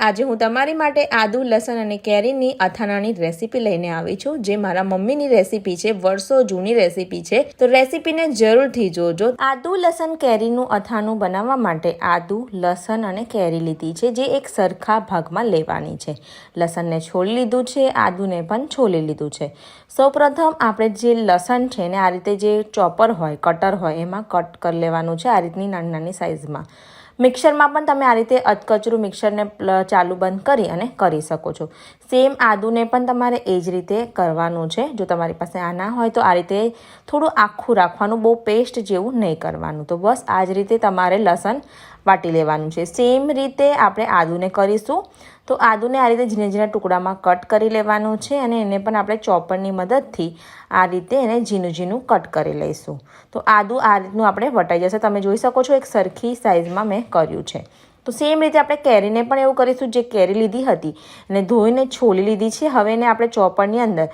આજે હું તમારી માટે આદુ, લસણ અને કેરીની અથાણાની રેસીપી લઈને આવી છું, જે મારા મમ્મીની રેસીપી છે, વર્ષો જૂની રેસીપી છે. તો રેસીપીને જરૂરથી જોજો. આદુ, લસણ, કેરીનું અથાણું બનાવવા માટે આદુ, લસણ અને કેરી લીધી છે, જે એક સરખા ભાગમાં લેવાની છે. લસણને છોલી લીધું છે, આદુને પણ છોલી લીધું છે. સૌપ્રથમ આપણે જે લસણ છે ને, આ રીતે જે ચોપર હોય, કટર હોય, એમાં કટ કરી લેવાનું છે, આ રીતની નાની નાની સાઇઝમાં મિક્સરમાં પણ તમે આ રીતે અધકચરું મિક્સરને ચાલુ બંધ કરી અને કરી શકો છો. સેમ આદુને પણ તમારે એ જ રીતે કરવાનું છે. જો તમારી પાસે આ ના હોય તો આ રીતે થોડું આખું રાખવાનું, બહુ પેસ્ટ જેવું નહીં કરવાનું. તો બસ આ જ રીતે તમારે લસણ વાટી લેવાનું છે. સેમ રીતે આપણે આદુને કરીશું. તો આદુને આ રીતે ઝીણા ઝીણા ટુકડામાં કટ કરી લેવાનું છે અને એને પણ આપણે ચોપરની મદદથી આ રીતે એને ઝીણું ઝીણું કટ કરી લઈશું. તો આદુ આ રીતનું આપણે વટાઈ જશે. તમે જોઈ શકો છો એક સરખી સાઇઝમાં મેં કર્યું છે. તો સેમ રીતે આપણે કેરીને પણ એવું કરીશું. જે કેરી લીધી હતી અને ધોઈને છોલી લીધી છે. હવે એને આપણે ચોપરની અંદર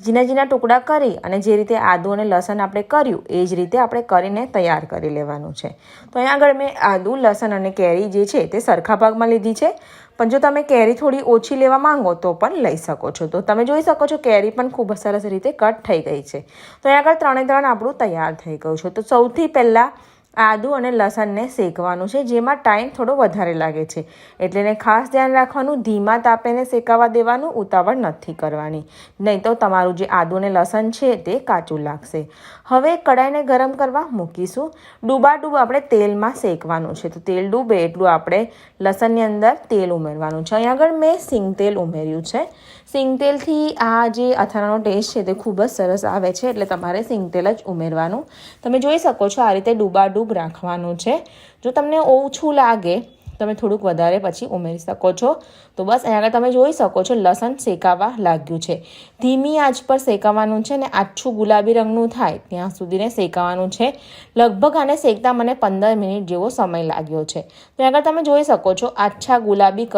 ઝીણા ઝીણા ટુકડા કરી અને જે રીતે આદુ અને લસણ આપણે કર્યું, એ જ રીતે આપણે કરીને તૈયાર કરી લેવાનું છે. તો અહીંયા આગળ મેં આદુ, લસણ અને કેરી જે છે તે સરખા ભાગમાં લીધી છે. પણ જો તમે કેરી થોડી ઓછી લેવા માંગો તો પણ લઈ શકો છો. તો તમે જોઈ શકો છો કેરી પણ ખૂબ સરસ રીતે કટ થઈ ગઈ છે. તો અહીંયા આગળ ત્રણે ત્રણ આપણું તૈયાર થઈ ગયું છે. તો સૌથી પહેલાં આદુ અને લસણને શેકવાનું છે, જેમાં ટાઈમ થોડો વધારે લાગે છે. એટલે એને ખાસ ધ્યાન રાખવાનું, ધીમા તાપેને શેકાવા દેવાનું, ઉતાવળ નથી કરવાની. નહીં તો તમારું જે આદુ અને લસણ છે તે કાચું લાગશે. હવે કડાઈને ગરમ કરવા મૂકીશું. ડૂબાડૂબ આપણે તેલમાં શેકવાનું છે. તો તેલ ડૂબે એટલું આપણે લસણની અંદર તેલ ઉમેરવાનું છે. અહીંયા આગળ મેં સિંગ તેલ ઉમેર્યું છે. સિંગ તેલથી આ જે અથાણાનો ટેસ્ટ છે તે ખૂબ જ સરસ આવે છે, એટલે તમારે સિંગ તેલ જ ઉમેરવાનું. તમે જોઈ શકો છો આ રીતે ડૂબાડૂબ રાખવાનું છે. જો તમને ઓછું લાગે, તમે થોડુંક વધારે પછી ઉમેરી શકો છો. તો બસ, અહીંયા આગળ તમે જોઈ શકો છો, લસણ શેકાવા લાગ્યું છે. ધીમી આંચ પર શેકાવાનું છે ને આછું ગુલાબી રંગનું થાય, ત્યાં સુધીને શેકાવાનું છે. લગભગ આને શેકતા મને પંદર મિનિટ જેવો સમય લાગ્યો છે. તો આગળ તમે જોઈ શકો છો, આછા ગુલાબી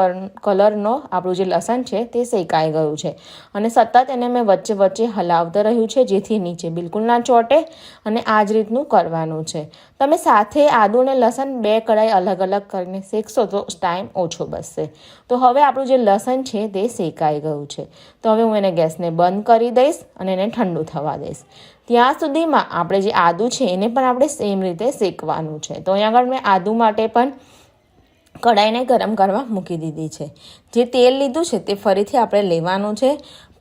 કલરનો આપણું જે લસણ છે તે શેકાઈ ગયું છે. અને સતત એને મેં વચ્ચે વચ્ચે હલાવતા રહ્યું છે, જેથી નીચે બિલકુલ ના ચોટે અને આ જ રીતનું કરવાનું છે. તમે સાથે આદુ અને લસણ બે કડાઈ અલગ અલગ કરીને શેકશો તો ટાઈમ ઓછો બચશે. તો હવે આપણું જે લસણ છે તે શેકાઈ ગયું છે. તો હવે હું એને ગેસને બંધ કરી દઈશ અને એને ઠંડુ થવા દઈશ. ત્યાં સુધીમાં આપણે જે આદુ છે એને પણ આપણે સેમ રીતે શેકવાનું છે. તો અહીંયા આગળ મેં આદુ માટે પણ કડાઈને ગરમ કરવા મૂકી દીધી છે. જે તેલ લીધું છે તે ફરીથી આપણે લેવાનું છે.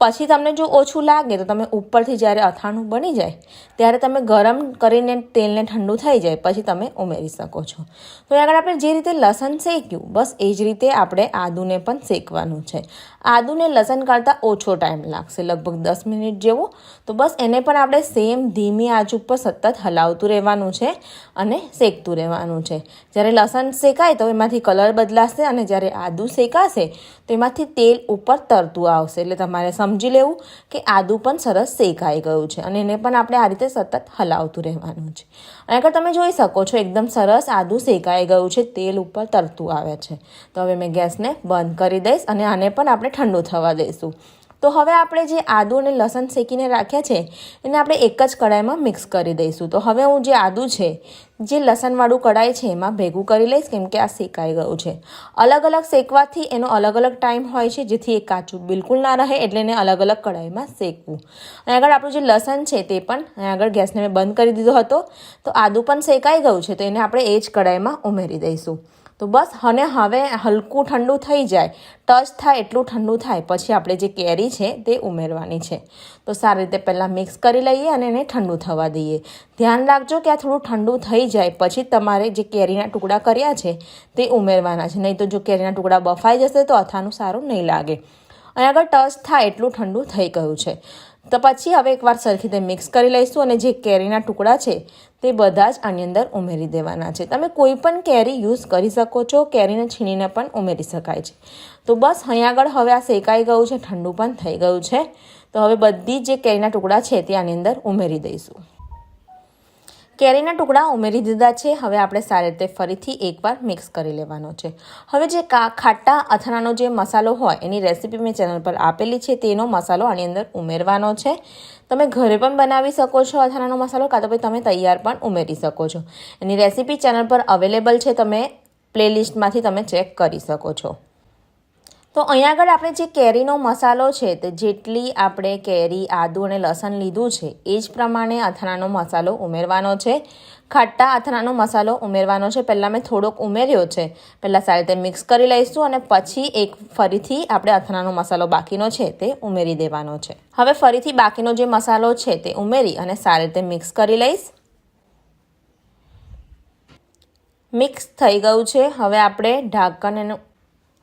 પછી તમને જો ઓછું લાગે તો તમે ઉપરથી જ્યારે અથાણું બની જાય, ત્યારે તમે ગરમ કરીને તેલને ઠંડુ થઈ જાય, પછી તમે ઉમેરી શકો છો. તો આગળ આપણે જે રીતે લસણ શેક્યું, બસ એ જ રીતે આપણે આદુને પણ શેકવાનું છે. આદુને લસણ કાઢતા ઓછો ટાઈમ લાગશે, લગભગ દસ મિનિટ જેવું. તો બસ એને પણ આપણે સેમ ધીમી આંચ ઉપર સતત હલાવતું રહેવાનું છે અને શેકતું રહેવાનું છે. જ્યારે લસણ શેકાય તો એમાંથી કલર બદલાશે અને જ્યારે આદુ શેકાશે તો એમાંથી તેલ ઉપર તરતું આવશે. એટલે તમારે સમજી લેવું કે આદુ પણ સરસ શેકાઈ ગયું છે અને એને પણ આપણે આ રીતે સતત હલાવતું રહેવાનું છે. અને આગળ તમે જોઈ શકો છો એકદમ સરસ આદુ શેકાઈ ગયું છે, તેલ ઉપર તરતું આવે છે. તો હવે મેં ગેસને બંધ કરી દઈશ અને આને પણ આપણે ઠંડુ થવા દઈશું. તો હવે આપણે જે આદુ અને લસણ શેકીને રાખ્યા છે, એને આપણે એક જ કડાઈમાં મિક્સ કરી દઈશું. તો હવે હું જે આદુ છે, જે લસણવાળું કઢાઈ છે, એમાં ભેગું કરી લઈશ, કેમ કે આ શેકાઈ ગયું છે. અલગ અલગ શેકવાથી એનો અલગ અલગ ટાઈમ હોય છે, જેથી એ કાચું બિલકુલ ના રહે, એટલે એને અલગ અલગ કડાઈમાં શેકવું. અને આગળ આપણું જે લસણ છે તે પણ આગળ ગેસને મેં બંધ કરી દીધો હતો. તો આદુ પણ શેકાઈ ગયું છે, તો એને આપણે એ જ કઢાઈમાં ઉમેરી દઈશું. તો બસ અને હવે હલકું ઠંડુ થઈ જાય, ટચ થાય એટલું ઠંડુ થાય, પછી આપણે જે કેરી છે તે ઉમેરવાની છે. તો સારી રીતે પહેલાં મિક્સ કરી લઈએ અને એને ઠંડુ થવા દઈએ. ધ્યાન રાખજો કે આ થોડું ઠંડુ થઈ જાય, પછી તમારે જે કેરીના ટુકડા કર્યા છે તે ઉમેરવાના છે. નહીં તો જો કેરીના ટુકડા બફાઈ જશે તો અથાનું સારું નહીં લાગે. અને આગળ ટચ થાય એટલું ઠંડુ થઈ ગયું છે. તો પછી હવે એકવાર સરખી રીતે મિક્સ કરી લઈશું અને જે કેરીના ટુકડા છે તે બધા જ આની અંદર ઉમેરી દેવાના છે. તમે કોઈ પણ કેરી યુઝ કરી શકો છો, કેરીને છીણીને પણ ઉમેરી શકાય છે. તો બસ અહીં આગળ હવે આ શેકાઈ ગયું છે, ઠંડુ પણ થઈ ગયું છે. તો હવે બધી જે કેરીના ટુકડા છે તે આની અંદર ઉમેરી દઈશું. કેરીના ટુકડા ઉમેરી દીધા છે. હવે આપણે સારી રીતે ફરીથી એકવાર મિક્સ કરી લેવાનો છે. હવે જે કા, ખાટા અથાણાનો જે મસાલો હોય, એની રેસીપી મેં ચેનલ પર આપેલી છે, તેનો મસાલો આની અંદર ઉમેરવાનો છે. તમે ઘરે પણ બનાવી શકો છો અથાણાનો મસાલો, કાં તો પછી તમે તૈયાર પણ ઉમેરી શકો છો. એની રેસીપી ચેનલ પર અવેલેબલ છે, તમે પ્લેલિસ્ટમાંથી તમે ચેક કરી શકો છો. તો અહીંયા આગળ આપણે જે કેરીનો મસાલો છે તે જેટલી આપણે કેરી, આદુ અને લસણ લીધું છે, એ જ પ્રમાણે અથાણાનો મસાલો ઉમેરવાનો છે. ખાટા અથાણાનો મસાલો ઉમેરવાનો છે. પહેલાં મેં થોડોક ઉમેર્યો છે. પહેલાં સારી રીતે મિક્સ કરી લઈશું અને પછી એક ફરીથી આપણે અથાણાનો મસાલો બાકીનો છે તે ઉમેરી દેવાનો છે. હવે ફરીથી બાકીનો જે મસાલો છે તે ઉમેરી અને સારી રીતે મિક્સ કરી લઈશ. મિક્સ થઈ ગયું છે. હવે આપણે ઢાંકણ એનું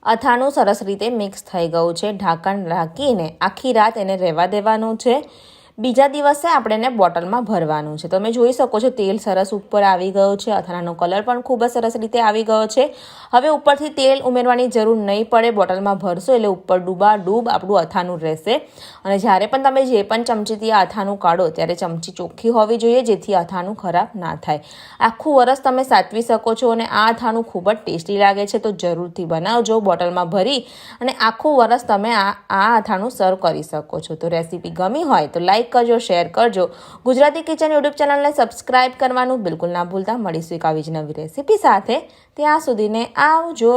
અથાણું સરસ રીતે મિક્સ થઈ ગયું છે. ઢાંકણ રાખીને આખી રાત એને રહેવા દેવાનું છે. બીજા દિવસે આપણે એને બોટલમાં ભરવાનું છે. તમે જોઈ શકો છો, તેલ સરસ ઉપર આવી ગયો છે, અથાણાનો કલર પણ ખૂબ જ સરસ રીતે આવી ગયો છે. હવે ઉપરથી તેલ ઉમેરવાની જરૂર નહીં પડે, બોટલમાં ભરશો એટલે ઉપર ડૂબા ડૂબ આપણું અથાણું રહેશે. અને જ્યારે પણ તમે જે પણ ચમચીથી આ અથાણું કાઢો, ત્યારે ચમચી ચોખ્ખી હોવી જોઈએ, જેથી અથાણું ખરાબ ના થાય. આખું વરસ તમે સાચવી શકો છો અને આ અથાણું ખૂબ જ ટેસ્ટી લાગે છે, તો જરૂરથી બનાવજો બોટલમાં ભરી અને આખું વરસ તમે આ આ અથાણું સર્વ કરી શકો છો. તો રેસીપી ગમી હોય તો લાઈક કરજો શેર કરજો. ગુજરાતી કિચન યુટ્યુબ ચેનલને સબસ્ક્રાઇબ કરવાનું બિલકુલ ના ભૂલતા. મળીશું એક આવી જ નવી રેસીપી સાથે. ત્યાં સુધીને આવજો.